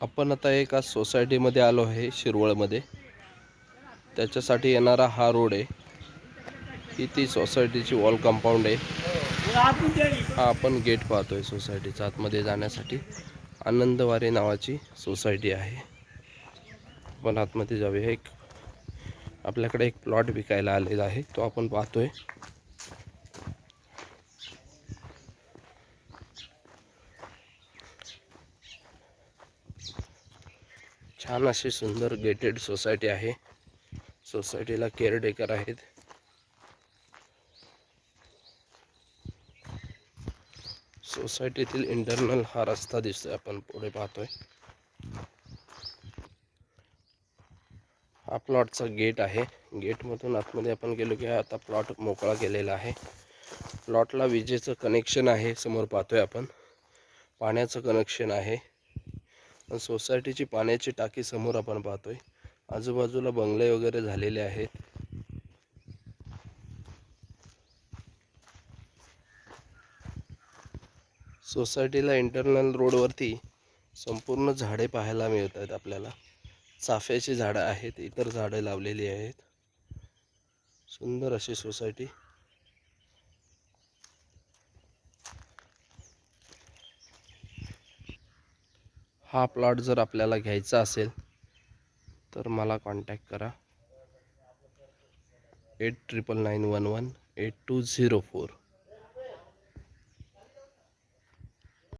आपण आता एका सोसायटीमध्ये आलो आहे शिरवळमध्ये. त्याच्यासाठी येणारा हा रोड आहे. ही ती सोसायटीची वॉल कंपाऊंड आहे. हा आपण गेट पाहतोय सोसायटीचा आतमध्ये जाण्यासाठी. आनंदवारी नावाची सोसायटी आहे. आपण आतमध्ये जाऊया. एक आपल्याकडे एक प्लॉट विकायला आलेला आहे. तो आपण पाहतोय. छान अशी सुंदर गेटेड सोसायटी आहे. सोसायटीला केअरटेकर आहेत. सोसायटीतील इंटरनल हा रस्ता दिसतोय. आपण पुढे पाहतोय. हा प्लॉटचा गेट आहे. गेटमधून आतमध्ये आपण गेलो की आता प्लॉट मोकळा केलेला आहे. प्लॉटला विजेचं कनेक्शन आहे. समोर पाहतोय आपण. पाण्याचं कनेक्शन आहे. सोसायटीची पाण्याची टाकी समोर आपण पाहतोय. आजूबाजूला बंगले वगैरे झालेले आहेत. सोसायटीला इंटरनल रोडवरती संपूर्ण झाडे पाहायला मिळत आहेत आपल्याला. चाफ्याची झाडं आहेत इतर झाडं लावलेली आहेत. सुंदर अशी सोसायटी. हा प्लॉट जर आपल्याला घ्यायचा असेल तर मला कॉन्टॅक्ट करा. Eight triple nine one one eight two zero four